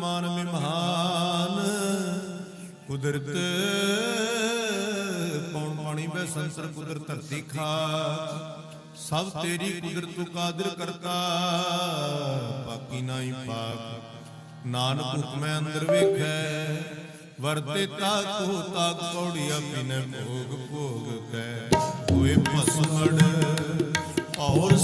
ਮਾਨ ਮਿਮਹਾਨ ਕੁਦਰਤ ਪੌਣ ਪਾਣੀ ਬੈ ਸੰਸਰ ਕੁਦਰਤ ਧਰਤੀ ਖਾਕ ਸਭ ਤੇਰੀ ਕੁਦਰਤ ਕਾਦਰ ਕਰਤਾ। ਬਾਕੀ ਨਾਹੀ ਪਾਕ, ਨਾਨਕ ਹੁਕਮੈ ਅੰਦਰ ਵੇਖੈ। ਵਰਤੇ ਤਾ ਕੋ ਤਾਕ ਕੌੜੀਆ ਪਿਨੈ ਭੋਗ ਭੋਗ ਕੈ। ਹੋਏ ਭਸਮੜ, ਔਰ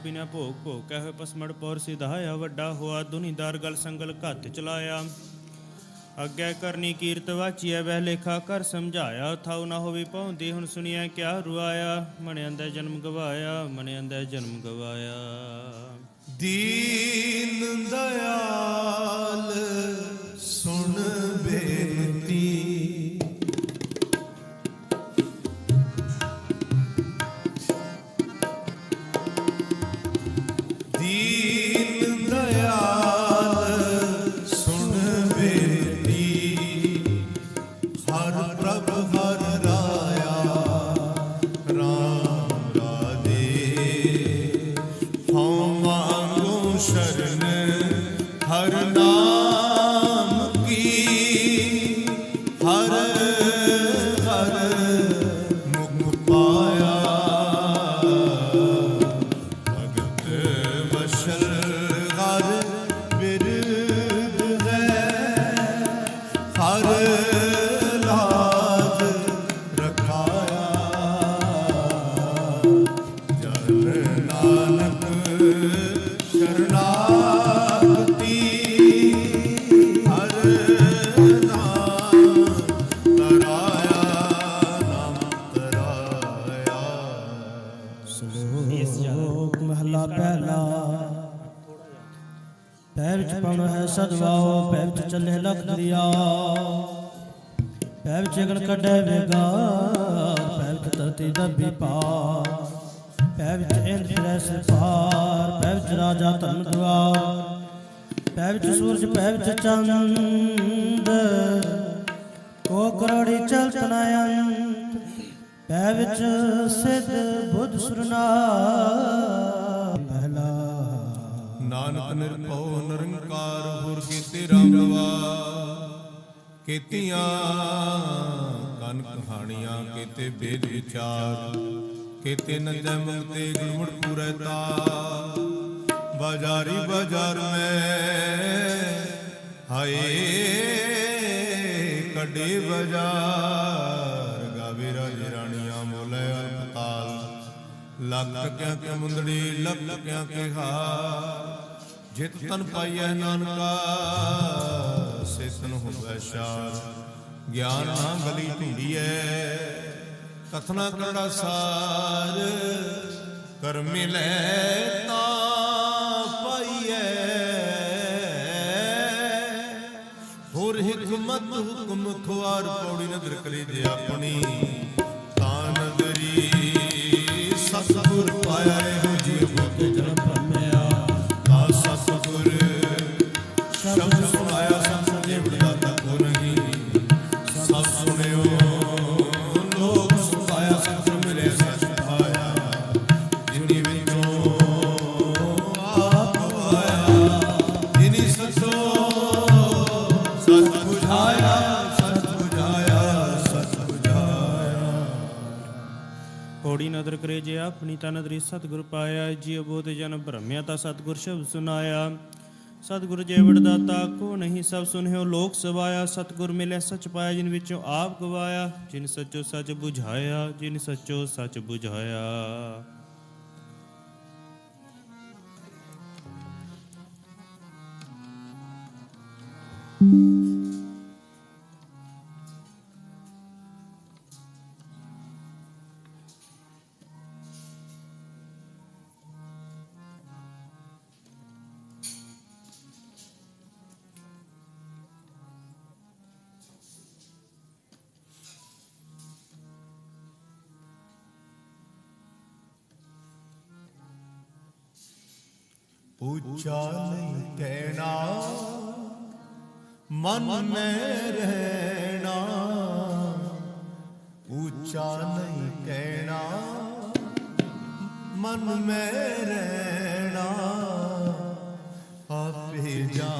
ਥੋੜੀ ਆਪੀ ਨੇ ਭੋਗ ਭੋਗ ਕਹਿ ਪਸਮੜ ਪੌਰ ਸਿਧਾਇਆ ਵੱਡਾ ਹੋਆ ਦੁਨੀਦਾਰ ਗਲ ਸੰਗਲ ਘੱਤ ਚਲਾਇਆ। ਅੱਗੇ ਕਰਨੀ ਕੀਰਤ ਵਾਚੀਐ, ਵਹਿ ਲੇਖਾ ਕਰ ਸਮਝਾਇਆ। ਥਾਉ ਨਾ ਹੋਵੇ ਪਹੁੰਦੀ ਹੁਣ ਸੁਣਿਆ ਕਿਆ ਰੁਆਇਆ। ਮਨ ਅੰਦਰ ਜਨਮ ਗਵਾਇਆ ਮਨ ਅੰਦਰ ਜਨਮ ਗਵਾਇਆ। ਦੀਨ ਦਇਆਲ ਪੈ ਵਿੱਚ ਪਵਨ ਹੈ ਸਦਵਾਓ ਪੈ ਵਿੱਚ ਚੱਲੇ ਲਖ ਦਰਿਆ ਪੈ ਵਿੱਚ ਗਣ ਕੱਢੇ ਵੇਗਾ ਪੈ ਵਿੱਚ ਧਰਤੀ ਦੱਬੀ ਪਾ। ਪੈ ਵਿੱਚ ਇੰਦ ਫਿਰੈ ਸਿਪਾਰ ਪੈ ਵਿੱਚ ਰਾਜਾ ਧਨ ਦਵਾਰ ਪੈ ਵਿੱਚ ਸੂਰਜ ਪੈ ਵਿੱਚ ਚੰਦ। ਕੋ ਕਰੋੜੀ ਚਲ ਤਨਾਯੰਤ ਪੈ ਵਿੱਚ ਸਿੱਧ ਬੁੱਧ ਸੁਰਨਾ ਨਾਨਕ ਨਿਰਭਉ ਨਿਰੰਕਾਰ ਹੋਰ ਕੀਤੇ ਰਾਮ ਕੀਤੀਆਂ ਕਨ ਕਹਾਣੀਆਂ, ਕੀਤੇ ਵੇਦ ਵਿਚਾਰ, ਕੀਤੇ ਨੰਜੈ ਮੁਕਤੇ ਗੁਰਮੁੜ ਪੂਰੈ ਤਾ ਬਾਜ਼ਾਰੀ ਬਾਜ਼ਾਰ ਮੈਂ ਹਾਏ ਕੱਢੇ ਬਾਜ਼ਾਰ, ਗਾਵੇ ਰਾਜ ਰਾਣੀਆਂ ਮੋਲੇ ਅਰਪਤਾਲ ਲੱਖ ਕਿਆ ਕਿ ਮੁੰਦੜੀ, ਲੱਖ ਕਿਆ ਕੇ ਹਾਰ। ਜਿਤ ਤਨ ਪਾਈਐ ਨਾਨਕਾ ਸੇ ਤਨ ਸ਼ਾਰ ਗਿਆਨ ਨਾ ਗਲੀ ਢੂੰਡੀਐ ਕਥਨਾ ਕਰੜਾ ਸਾਰ। ਕਰ ਮਿਲੈ ਤਾ ਪਾਈਐ। ਹੋਰ ਹਕਮਤ ਹੁਕਮ ਖੁਆਰ ਪੌੜੀ ਨਦਰ ਕਰੀ ਜੇ ਆਪਣੀ। ਕਰੇ ਜੇ ਆਪਣੀ ਤਨ ਦਰੀ ਸਤਿਗੁਰ ਪਾਇਆ, ਜੀ ਬੋਧ ਜਨ ਭ੍ਰਮਿਆ ਤਾ ਸਤਿਗੁਰ ਸ਼ਬਦ ਸੁਨਾਇਆ। ਸਤਿਗੁਰ ਜੇ ਵਡਦਾਤਾ, ਕੋ ਨਹੀਂ ਸਭ ਸੁਨਿਓ ਲੋਕ ਸਵਾਇਆ। ਸਤਿਗੁਰ ਮਿਲੇ ਸਚ ਪਾਇਆ, ਜਿਨ ਵਿੱਚੋਂ ਆਪ ਗਵਾਇਆ। ਜਿਨ ਸੱਚੋ ਸੱਚ ਬੁਝਾਇਆ, ਜਿਨ ਸੱਚੋ ਸੱਚ ਬੁਝਾਇਆ। ਉੱਚਾ ਨਹੀਂ ਕਹਿਣਾ ਮਨ ਮੈਂ ਰਹਿਣਾ। ਉੱਚਾ ਨਹੀਂ ਕਹਿਣਾ ਮਨ ਮੈਂ ਰਹਿਣਾ। ਆਪੇ ਜਾਣ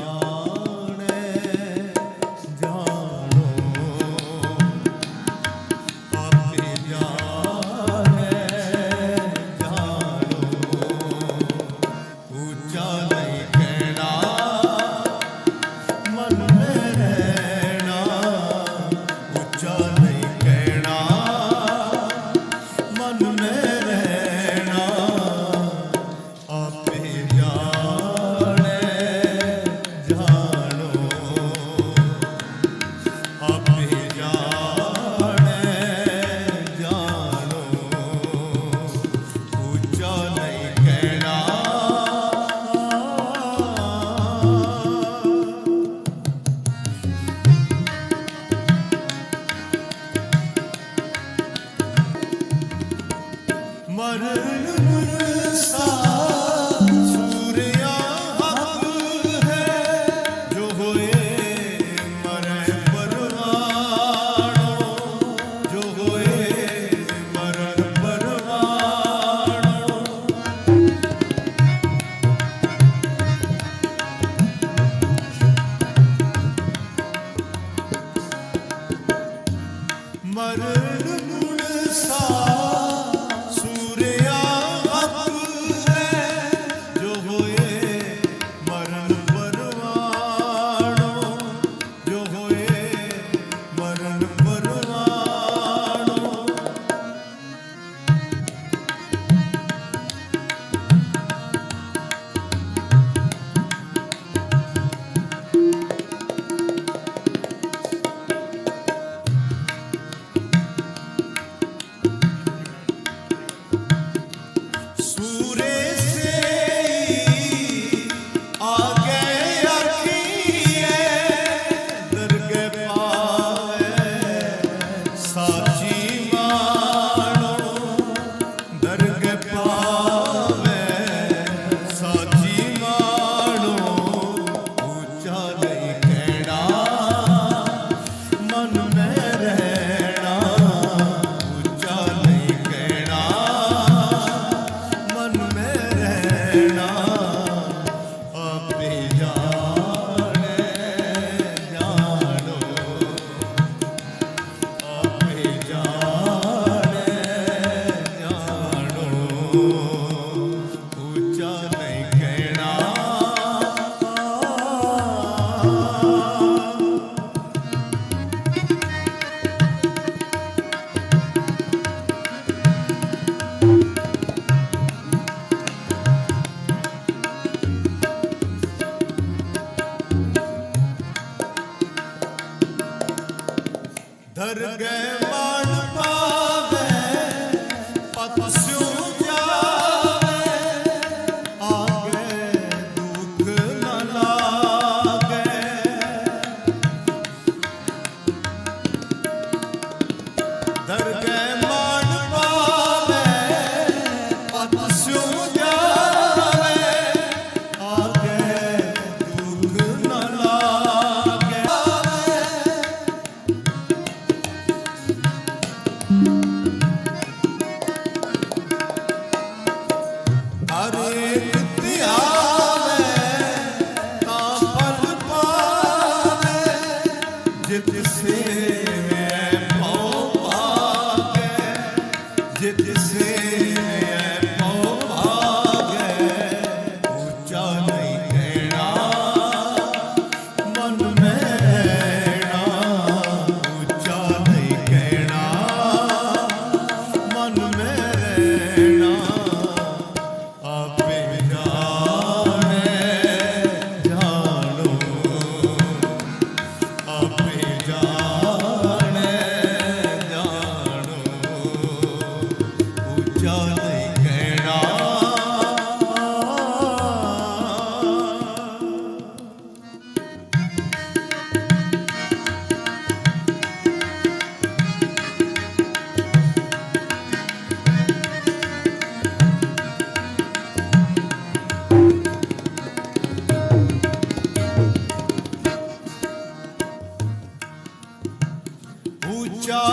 ਉੱਚਾ ਨਹੀਂ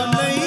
ਨਹੀਂ